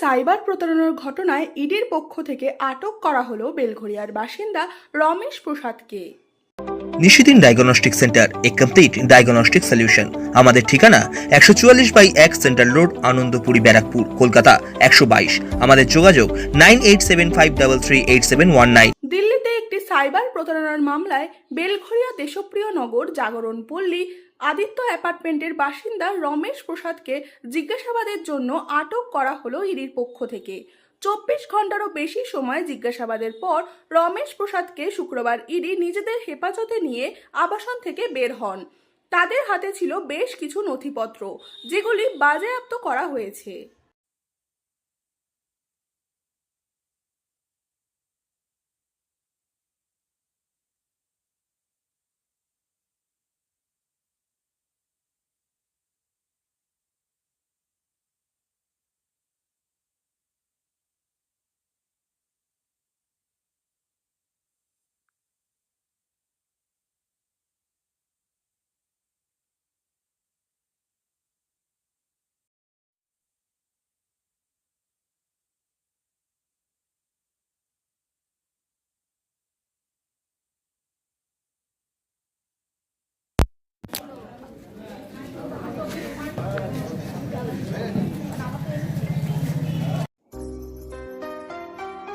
Cyber প্রতারণার ঘটনায় ইডির পক্ষ থেকে আটক করা হলো বেলঘরিয়ার বাসিন্দা Ramesh প্রসাদকে। Nishidin diagnostic centre, a complete diagnostic solution. আমাদের ঠিকানা একশো চুয়াল্লিশ বাই এক সেন্ট্রাল রোড, আনন্দপুরি ব্যারাকপুর, কলকাতা একশো বাইশ। আমাদের যোগাযোগ nine eight seven five double three eight seven one nine. Cyber প্রতারণার মামলায় বেলঘরিয়া দেশপ্রিয় নগর, জাগরণ পল্লী, আদিত্য অ্যাপার্টমেন্টের বাসিন্দা রমেশ প্রসাদকে জিজ্ঞাসাবাদের জন্য আটক করা হলো ইডির পক্ষ থেকে। চব্বিশ ঘন্টারও বেশি সময় জিজ্ঞাসাবাদের পর রমেশ প্রসাদকে শুক্রবার ইডি নিজেদের হেফাজতে নিয়ে আবাসন থেকে বের হন। তাদের হাতে ছিল বেশ কিছু নথিপত্র, যেগুলি বাজেয়াপ্ত করা হয়েছে।